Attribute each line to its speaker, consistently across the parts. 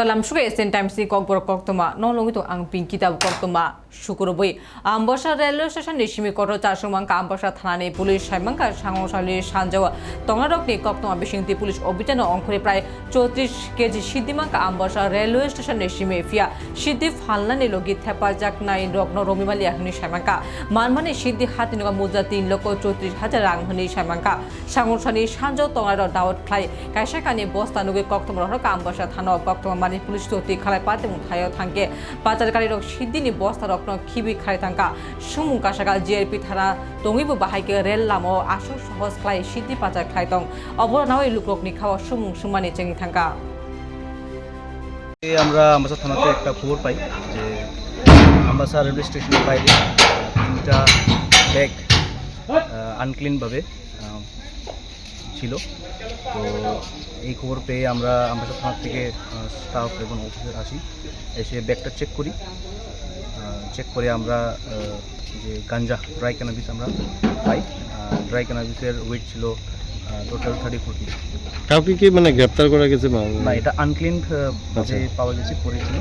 Speaker 1: kalam shuke esen time si kok bor kok toma no longi to ang pin kitab kok toma শুক্র বই আমবসা railway station নিশিমি কটো চারশোমাঙ্কা আমবসা থানানি police সাইমাঙ্কা সাংসালি সানজাওয়া তংলারকনি কক্তমা বিশিংতি police অভিযান অঙ্করে প্রায় চৌত্রিশ কেজি সিদ্ধিমাঙ্কা আমবসা রেলওয়ে স্টেশন নিশিমি ফিয়া সিদ্ধি ফালনানি লগি থেপাজাক নাই রগ্ন রমিমালি আহনি সাইমাঙ্কা মানমানি সিদ্ধি হাতিনগা মুজা তিন লক্ষ চৌত্রিশ হাজার রাংহনি সাইমাঙ্কা সাংসানি সানজাও তংলার দাওয়াত খাই কাইসাকানি বস্তা নুগে কক্তমা রহক আমবসা থানা কক্তমা মানি পুলিশ ততি খালাই পাতে মুথায় থাঙ্কে পাচারকারী রক সিদ্ধিনি বস্তা রক্ন খিবি খাই থাঙ্কা সুমুং কাসাকা জিআরপি থানা তঙিবো বাহাইকে রেল লামো আসু সহজ খাই সিদ্ধি পাচার খাই তং। অবরনাও লুকরকনি খাওয়া সুমুং সুমানি চেঙ্গি
Speaker 2: এই আমরা আমবাসা থানাতে একটা খবর পাই যে আমবাসা রেলওয়ে স্টেশনের বাইরে তিনটা ব্যাগ আনক্লিনভাবে ছিল। তো এই খবর পেয়ে আমরা আমরা থানা থেকে স্টাফ এবং অফিসার আসি। এসে ব্যাগটা চেক করি। চেক করে আমরা যে গাঞ্জা ড্রাই ক্যানাবিস আমরা পাই। ড্রাই ক্যানাবিসের ওয়েট ছিল টোটাল থার্টি ফোর কেজি
Speaker 3: কাউকে কি মানে গ্রেপ্তার করা গেছে
Speaker 2: না এটা আনক্লিন
Speaker 3: আচ্ছা।
Speaker 2: পাওয়া গেছে পড়েছিল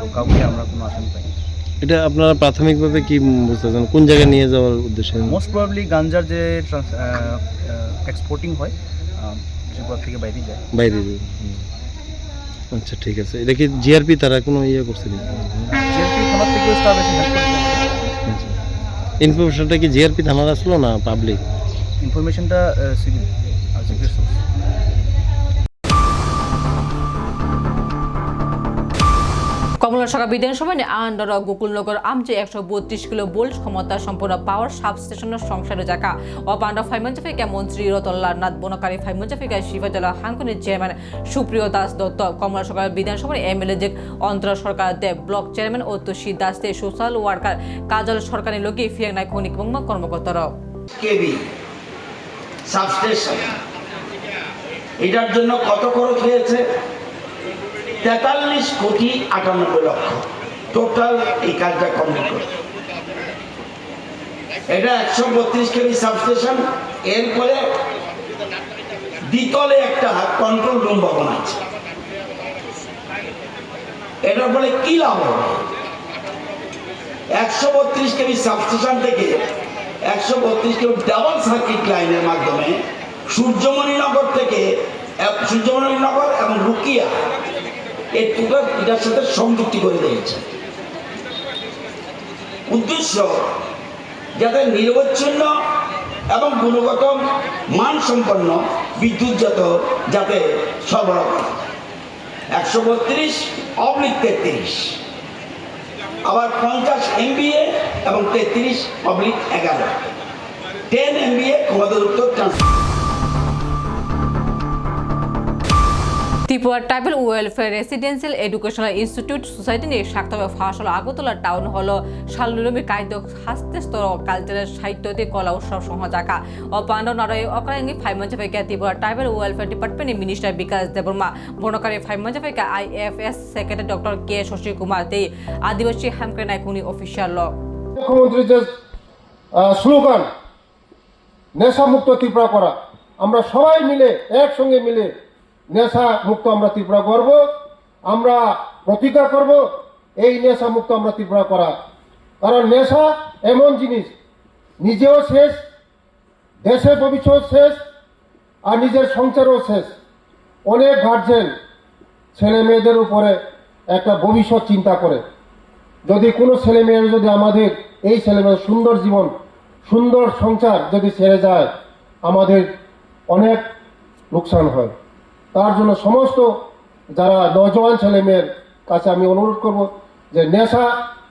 Speaker 2: তো কাউকে আমরা কোনো আসামি পাই
Speaker 3: এটা আপনারা প্রাথমিকভাবে কি বুঝতেছেন কোন জায়গায় নিয়ে যাওয়ার উদ্দেশ্যে?
Speaker 2: মোস্ট প্রবাবলি গাঞ্জার যে এক্সপোর্টিং হয় থেকে বাইরে যায়।
Speaker 3: বাইরে। আচ্ছা ঠিক আছে। এটা কি জিআরপি তারা কোনো ইয়ে করছে না
Speaker 2: জিএলপি থানার থেকেও স্টাফ এসে হেল্প করছে।
Speaker 3: ইনফরমেশনটা কি জিআরপি থানার আসলো না পাবলিক
Speaker 2: ইনফরমেশনটা সিভিল আর সিক্রেট সোর্স
Speaker 1: কমলা শাখা বিধানসভা নিয়ে আন্ডার গোকুলনগর আমজে একশো বত্রিশ কিলো বোল্ট ক্ষমতা সম্পন্ন পাওয়ার সাব স্টেশনের সংসারে জাকা ও পান্ডা ফাইমঞ্জাফিকা মন্ত্রী রতল্লা নাথ, বনকারী ফাইমঞ্জাফিকা শিবাজলা হাঙ্কুনের চেয়ারম্যান সুপ্রিয় দাস দত্ত, কমলা শাখা বিধানসভার এমএলএ যে অন্তর সরকার দেব, ব্লক চেয়ারম্যান ও তুষি দাস দে সোশ্যাল ওয়ার্কার কাজল সরকারি লোকে ফিয়াং নাই খনিক বংমা কর্মকর্তারা।
Speaker 4: কেবি, সাবস্টেশন, এটার জন্য কত খরচ হয়েছে? তেতাল্লিশ কোটি আটানব্বই লক্ষ। টোটাল এই কাজটা কমপ্লিট করতে এটা একশো বত্রিশ কেবি সাবস্টেশন এরপরে দ্বিতলে একটা কন্ট্রোল রুম ভবন আছে। এটার ফলে কি লাভ হবে? একশো বত্রিশ কেবি সাবস্টেশন থেকে একশো বত্রিশ কেবি ডাবল সার্কিট লাইনের মাধ্যমে সূর্যমণিনগর থেকে সূর্যমণিনগর এবং রুকিয়া এই এটার সাথে সংযুক্তি করে দিয়েছে। উদ্দেশ্য, যাতে নিরবচ্ছিন্ন এবং গুণগত মানসম্পন্ন বিদ্যুৎ যত যাতে সরবরাহ একশো বত্রিশ, অবলিক তেত্রিশ, আবার পঞ্চাশ এমবিএ এবং তেত্রিশ পাবলিক এগারো। Ten MBA ক্ষমতাযুক্ত transfer.
Speaker 1: Tripura tribal welfare residential educational institute society নিয়ে স্বার্থবে ফাঁসল আগরতলা টাউন হল। শালনুরমি কায়দ হাস্তে স্তর কালচারাল সাহিত্যতে কলা উৎসব সহ জাকা ও পাণ্ডব নারয় অকরাঙ্গি ফাইমঞ্জাফাইকা ত্রিপুরা ট্রাইবেল ওয়েলফেয়ার ডিপার্টমেন্টের মিনিস্টার বিকাশ দেববর্মা। বর্ণকারী ফাইমঞ্জাফাইকা IFS secretary doctor K Shashi Kumar De. আদিবাসী হামকে নাইকুনি অফিসিয়াল ল।
Speaker 5: মুখ্যমন্ত্রীর যে স্লোগান নেশা মুক্ত ত্রিপুরা করা। আমরা সবাই মিলে, একসঙ্গে মিলে নেশা মুক্ত আমরা ত্রিপুরা করব, আমরা প্রতিজ্ঞা করব, এই নেশা মুক্ত আমরা ত্রিপুরা করা। কারণ নেশা এমন জিনিস, নিজেও শেষ দেশের ভবিষ্যৎ শেষ, আর নিজের সংসারও শেষ। অনেক গার্জেন ছেলে মেয়েদের উপরে একটা ভবিষ্যৎ চিন্তা করে। যদি কোনো ছেলে মেয়ের যদি আমাদের এই ছেলে সুন্দর জীবন, সুন্দর সংসার যদি ছেড়ে যায়, আমাদের অনেক লোকসান হয়। তার জন্য সমস্ত যারা নজওয়ান ছেলে মেয়ের কাছে আমি অনুরোধ করব যে নেশা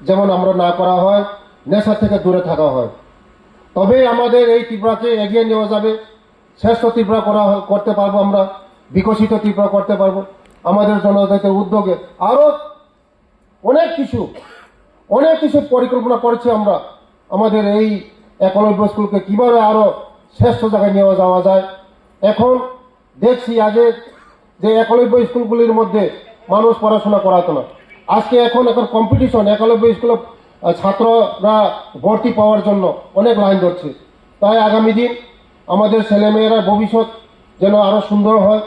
Speaker 5: যেমন আমরা না করা হয়, নেশা থেকে দূরে থাকা হয়। তবে আমাদের এই ত্রিপুরাকে এগিয়ে নেওয়া যাবে। শ্রেষ্ঠ ত্রিপুরা করা করতে পারব আমরা, বিকশিত ত্রিপুরা করতে পারব। আমাদের জনজাতির উদ্যোগে আরও অনেক কিছু অনেক কিছু পরিকল্পনা করেছি আমরা। আমাদের এই একলব্য স্কুলকে কীভাবে আরও শ্রেষ্ঠ জায়গায় নিয়ে যাওয়া যায়। এখন দেখছি আগে যে একলব্য স্কুলগুলির মধ্যে মানুষ পড়াশোনা করাতো না। আজকে এখন এখন কম্পিটিশন একলব্য স্কুলে ছাত্ররা ভর্তি পাওয়ার জন্য অনেক লাইন ধরছে। তাই আগামী দিন আমাদের ছেলেমেয়েরা ভবিষ্যৎ যেন আরও সুন্দর হয়।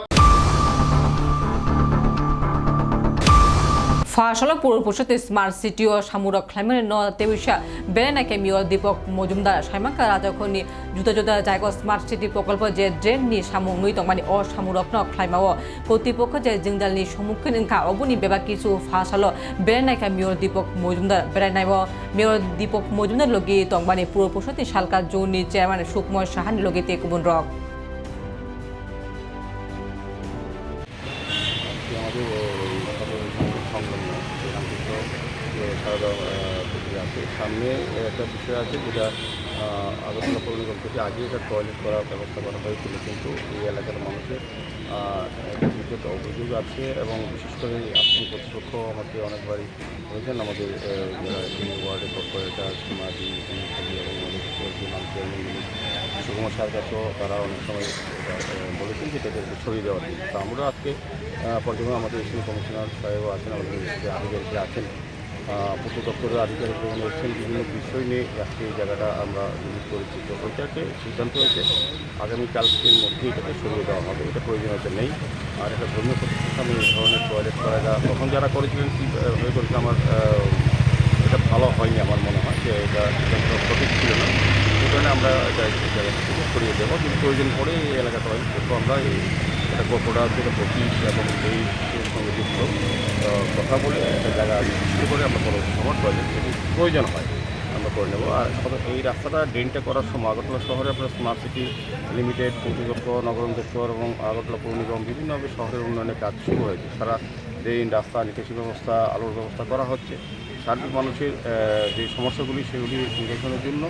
Speaker 1: পরিষদ স্মার্ট সিটি ও সামুরক ক্লাইমের ন তেবিশা বেড়ানাকে মিয় দীপক মজুমদার সাইমাঙ্কা রাজখনি জুতা জুতা জায়গা স্মার্ট সিটি প্রকল্প যে ড্রেন নি সামুং নই তংমানি অ সামুরক ন ক্লাইমাও কর্তৃপক্ষ যে জিংজালনি সম্মুখীন ইনকা অবনি বেবা কিছু ফাঁসল বেড়ানাকে মিয় দীপক মজুমদার বেড়াইনাইব মেয়র দীপক মজুমদার লগে তংমানি পৌর পরিষদ সালকা জৌনি চেয়ারম্যান সুকময় সাহানি লগে তে কুবুন রক
Speaker 6: সামনে একটা বিষয় আছে যেটা আহ, আগরতলা পৌর নিগম থেকে আগে এটা টয়লেট করার ব্যবস্থা করা হয়েছিল। কিন্তু এই এলাকার মানুষের বিদ্যুৎ অভিযোগ আছে এবং বিশেষ করে আসন কর্তৃপক্ষ আমাকে অনেকবারই বলেছেন আমাদের ওয়ার্ডের কর্পোরেটর সীমাদি এবং সুকুমার সার কাছেও তারা অনেক সময় বলেছেন যে তাদেরকে ছড়িয়ে দেওয়ার জন্য তো আমরা আজকে পর্যটন আমাদের এসিন কমিশনার সাহেবও আছেন আমাদের যে আধিকারিকরা আছেন। পূর্ত দপ্তরের আধিকারিক এখানে এসেছেন বিভিন্ন বিষয় নিয়ে আজকে এই জায়গাটা আমরা ভিজিট করেছি। তো ওইটাকে সিদ্ধান্ত হয়েছে, আগামী কালকের মধ্যেই এটাকে সরিয়ে দেওয়া হবে, এটা প্রয়োজনীয়তা নেই। আর এটা ধর্মীয় প্রতিষ্ঠানে, এই ধরনের টয়লেট করা তখন যারা করেছিলেন, কি হয়ে করেছে আমার এটা ভালো হয়নি আমার মনে হয় যে এটা সঠিক ছিল না। এই কারণে আমরা এটা সরিয়ে দেবো, কিন্তু প্রয়োজন পড়ে এই এলাকা টয়লেট করব আমরা এই এটা কর্পোরা থেকে পঁচিশ এবং এই সঙ্গে যুক্ত কথা বলে একটা জায়গা নিশ্চিত করে আমরা পরবর্তী সময় টয়লেট যদি প্রয়োজন হয়, আমরা করে নেব। আর আমাদের এই রাস্তাটা ড্রেনটা করার সময় আগরতলা শহরে আপনার স্মার্ট সিটি লিমিটেড কর্তৃপক্ষ নগরম দপ্তর এবং আগরতলা পৌর নিগম বিভিন্নভাবে শহরের উন্নয়নের কাজ শুরু হয়েছে। সারা ড্রেন, রাস্তা, নিকাশি ব্যবস্থা, আলোর ব্যবস্থা করা হচ্ছে। সার্বিক মানুষের যে সমস্যাগুলি, সেগুলি নিরসনের জন্য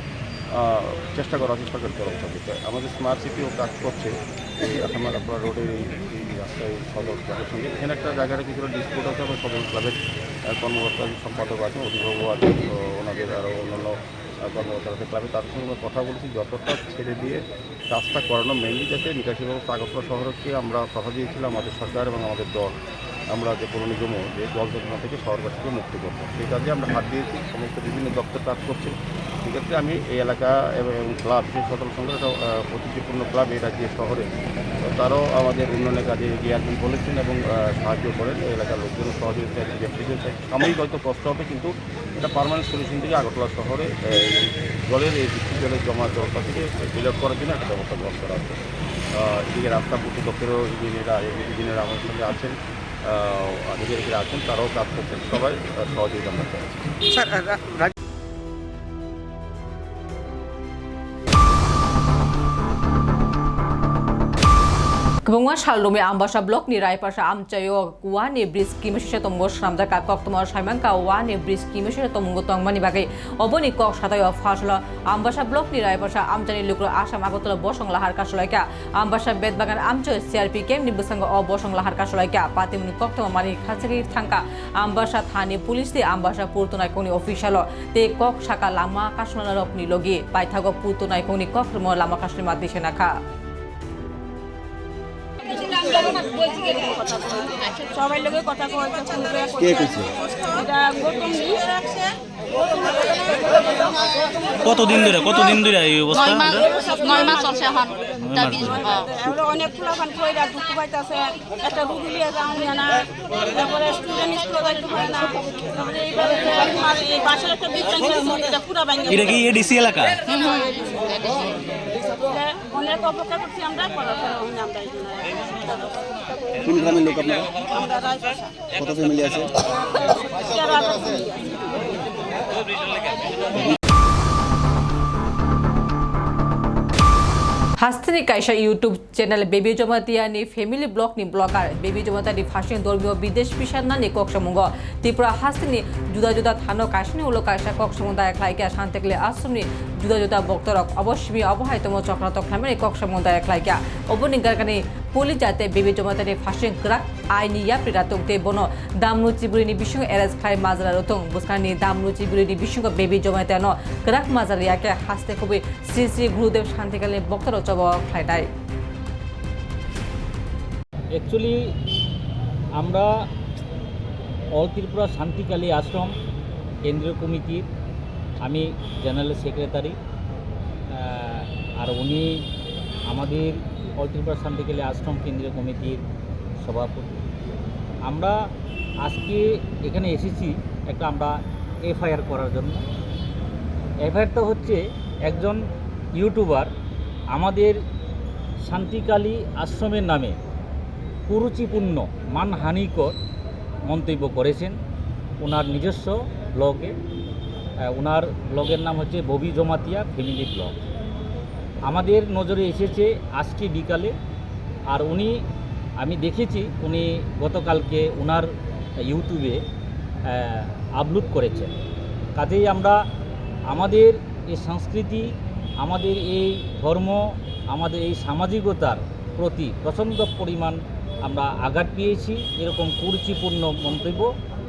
Speaker 6: চেষ্টা করা হচ্ছে সরকারের তরফ থেকে আমাদের স্মার্ট সিটিও কাজ করছে। এই আসামার আপনার রোডের এই রাস্তায় সদর সঙ্গে। এখানে একটা জায়গাটা কিছুটা ডিসপুট আছে এবং সদর ক্লাবের কর্মকর্তা সম্পাদক আছেন, অভিভাবক আছেন। তো ওনাদের আরও অন্যান্য কর্মকর্তা আছে ক্লাবে তাদের সঙ্গে আমরা কথা বলেছি। যতটা ছেড়ে দিয়ে কাজটা করানো মেনলি যাতে নিকাশি ব্যবস্থা আগরতলা শহরকে আমরা কথা দিয়েছিলাম আমাদের সরকার এবং আমাদের দল। আমরা যে পৌর নিগমও যে জল যন্ত্রণা থেকে শহরবাসীকে মুক্তি করব। সেই কাজে আমরা হাত দিয়েছি সমস্ত বিভিন্ন দপ্তর কাজ করছে। সেক্ষেত্রে আমি এই এলাকা এবং ক্লাব সদর সংঘ একটা আহ, ক্লাব এই রাজ্যের শহরে তারাও আমাদের উন্নয়নের কাজে এগিয়ে আসবেন বলেছেন এবং সাহায্য করেন। এই এলাকার লোকজন সহযোগিতা ব্যক্তিদের সাময়িক হয়তো কষ্ট হবে কিন্তু এটা পারমানেন্ট সলিউশন থেকে আগরতলা শহরে জলের এই বৃষ্টি জলের জমা জলটা থেকে ডিলেট করার জন্য একটা ব্যবস্থা গ্রহণ করা হচ্ছে। এদিকে রাস্তা পূর্ত দপ্তরেও ইঞ্জিনিয়ার আমার সঙ্গে আছেন। আহ, রাখুন তারাও কাজ করছেন সবাই সহযোগিতা আমরা চাইছি
Speaker 1: Kebungan Shalome Ambasa Blok ni Rai Pasha Amchayo Wani Bris Kimisha Tombo Shramda Ka Kok Tomor Shaiman Ka Wani Bris Kimisha Tomungo Tongmani Bagai Oboni Kok Shatayo Fasla Ambasa Blok ni Rai Pasha Amchani Lukro Asam Agotolo Bosong Lahar Kasulaika Ambasa Bedbagan Amcho CRP Kem ni Busanga O Bosong Lahar ka Kasulaika Patimuni Kok Tomani Khasagi Thangka Ambasa Thani Police di Ambasa Purtunai Koni Official te Kok Shaka Lama Kasuna Rok ni Logi Paithago Purtunai Koni Kok Mo Lama Kasuna Madisha Naka
Speaker 7: সবাই লোকে কথা কয়েছে phone
Speaker 3: কে
Speaker 7: করছে। এটা গৌতম।
Speaker 8: কতদিন ধরে কতদিন ধরে এই অবস্থা?
Speaker 9: নয় মাস
Speaker 8: এটা?
Speaker 9: নয় মাস চলছে এখন
Speaker 7: অনেক ফুলাফান কইরা দুঃখ পাইতাছে। একটা রুগী লিয়ে যাও না। তারপরে স্টুডেন্ট স্কুলে যাইতে পারে না। এইবারে বাসার একটা বিজ্ঞান এটা পুরা ভাঙে
Speaker 8: এটা কি এডিসি এলাকা?
Speaker 7: অনেক অপেক্ষা করছি আমরা
Speaker 3: কোন গ্রামের লোক আপনারা? কত ফ্যামিলি আছে?
Speaker 1: হাস্তিনি কাইসা ইউটিউব চ্যানেলে বেবি জমাতিয়ানি ফ্যামিলি ব্লগ নি ব্লগার বেবি জমাতানি ফাঁসিং ধর্মীয় বিদেশ পিসার নানি কক্সমুঙ্গ ত্রিপুরা হাস্তিনি জুদা জুদা থানো কাশনি উলো কাইসা কক্সমুদায় খাইকা শান্তিকলে আশ্রমনি জুদা জুদা বক্তরক অবশ্যই পুলিশ যাতে বেবি জমাতানি ফাঁসিং গ্রাক আইনি ইয়াপ্রি রাতক দে বন। দামনু চিবুরিনি বিসুং এরেস খাই মাজরা রতং। বুসকানি দামনু চিবুরিনি বিসুং বেবি জমাতানো গ্রাক মাজার ইয়াকে হাসতে খুবই শ্রী শ্রী গুরুদেব শান্তিকালে বক্তর চব খাইটাই
Speaker 10: অ্যাকচুয়ালি আমরা অল ত্রিপুরা শান্তিকালী আশ্রম, কেন্দ্রীয় কমিটির আমি জেনারেল সেক্রেটারি আর উনি আমাদের অল ত্রিপুরা শান্তিকালী আশ্রম কেন্দ্রীয় কমিটির সভাপতি। আমরা আজকে এখানে এসেছি একটা আমরা এফআইআর করার জন্য। এফআইআরটা হচ্ছে একজন ইউটিউবার আমাদের শান্তিকালী আশ্রমের নামে কুরুচিপূর্ণ, মানহানিকর মন্তব্য করেছেন। ওনার নিজস্ব ব্লগে ওনার ব্লগের নাম হচ্ছে ববি জমাতিয়া ফ্যামিলি ব্লগ। আমাদের নজরে এসেছে আজকে বিকালে। আর উনি, আমি দেখেছি, উনি গতকালকে ওনার ইউটিউবে আপলোড করেছেন। কাজেই আমরা আমাদের এই সংস্কৃতি, আমাদের এই ধর্ম, আমাদের এই সামাজিকতার প্রতি প্রচণ্ড পরিমাণ আমরা আঘাত পেয়েছি। এরকম কুরুচিপূর্ণ মন্তব্য।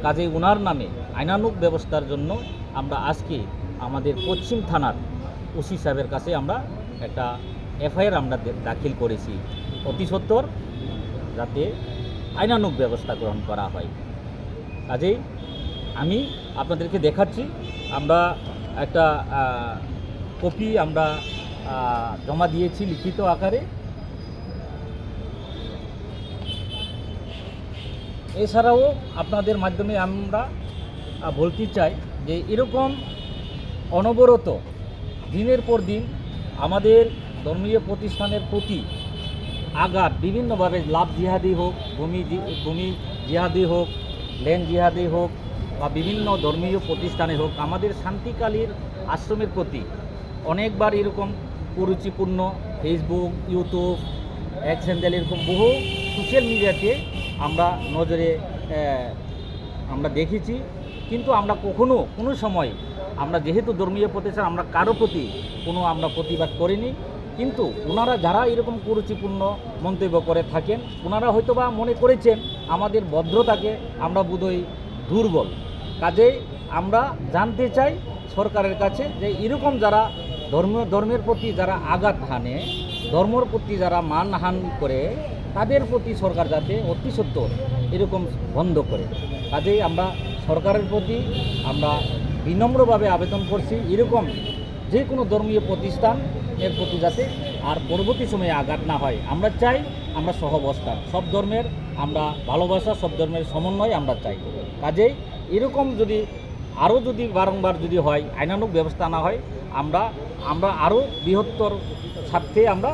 Speaker 10: কাজে ওনার নামে আইনানুক ব্যবস্থার জন্য আমরা আজকে আমাদের পশ্চিম থানার ওসি সাহেবের কাছে আমরা একটা এফআইআর আমরা দাখিল করেছি। অতি সত্বর যাতে আইনানুক ব্যবস্থা গ্রহণ করা হয়। কাজেই আমি আপনাদেরকে দেখাচ্ছি, আমরা একটা কপি আমরা জমা দিয়েছি লিখিত আকারে। এছাড়াও আপনাদের মাধ্যমে আমরা বলতে চাই যে এরকম অনবরত দিনের পর দিন আমাদের ধর্মীয় প্রতিষ্ঠানের প্রতি আঘাত বিভিন্নভাবে, লাভ জিহাদি হোক, ভূমি ভূমি জিহাদি হোক ল্যান্ড জিহাদি হোক বা বিভিন্ন ধর্মীয় প্রতিষ্ঠানে হোক, আমাদের শান্তিকালীর আশ্রমের প্রতি অনেকবার এরকম কুরুচিপূর্ণ ফেসবুক ইউটিউব এক স্যান্ডেল এরকম বহু সোশ্যাল মিডিয়াতে আমরা নজরে আমরা দেখেছি। কিন্তু আমরা কখনো কোনো সময় আমরা যেহেতু ধর্মীয় প্রতিষ্ঠান, আমরা কারও প্রতি কোনো আমরা প্রতিবাদ করিনি। কিন্তু ওনারা যারা এরকম কুরুচিপূর্ণ মন্তব্য করে থাকেন ওনারা হয়তোবা মনে করেছেন আমাদের ভদ্রতাকে আমরা বোধহয় দুর্বল। কাজে আমরা জানতে চাই সরকারের কাছে যে এরকম যারা ধর্ম ধর্মের প্রতি যারা আঘাত হানে, ধর্মর প্রতি যারা মানহান করে, তাদের প্রতি সরকার যাতে অতি সত্বর এরকম বন্ধ করে। কাজেই আমরা সরকারের প্রতি আমরা বিনম্রভাবে আবেদন করছি। এরকম যে কোনো ধর্মীয় প্রতিষ্ঠান এর প্রতি যাতে আর পরবর্তী সময়ে আঘাত না হয়। আমরা চাই আমরা সহবস্থান। সব ধর্মের আমরা ভালোবাসা, সব ধর্মের সমন্বয় আমরা চাই। কাজেই এরকম যদি আরও যদি বারংবার যদি হয় আইনানুক ব্যবস্থা না হয়, আমরা আমরা আরও বৃহত্তর স্বার্থে আমরা,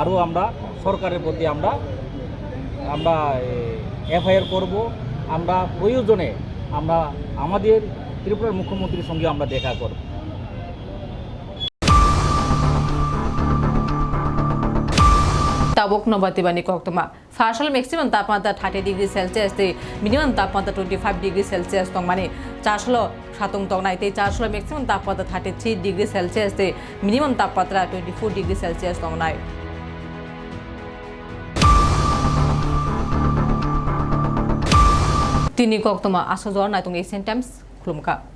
Speaker 10: আরও আমরা সরকারের প্রতি আমরা আমরা এফআইআর করব। আমরা প্রয়োজনে আমরা আমাদের ত্রিপুরার মুখ্যমন্ত্রীর সঙ্গে আমরা দেখা করব।
Speaker 1: bani kok toma ফার্সাল ম্যাক্সিমাম তাপমাত্রা থার্টি ডিগ্রি সেলসিয়াস, তে মিনিমাম তাপমাত্রা টোয়েন্টি ফাইভ ডিগ্রি সেলসিয়াস তং মানে চারশো সাতং তং নাই। তে চারশো ম্যাক্সিমাম তাপমাত্রা থার্টি থ্রি ডিগ্রি সেলসিয়াস, তে মিনিমাম তাপমাত্রা টোয়েন্টি ফোর ডিগ্রি সেলসিয়াস তং নাই। তিনি kok toma aso jor nai tong asian 对吧？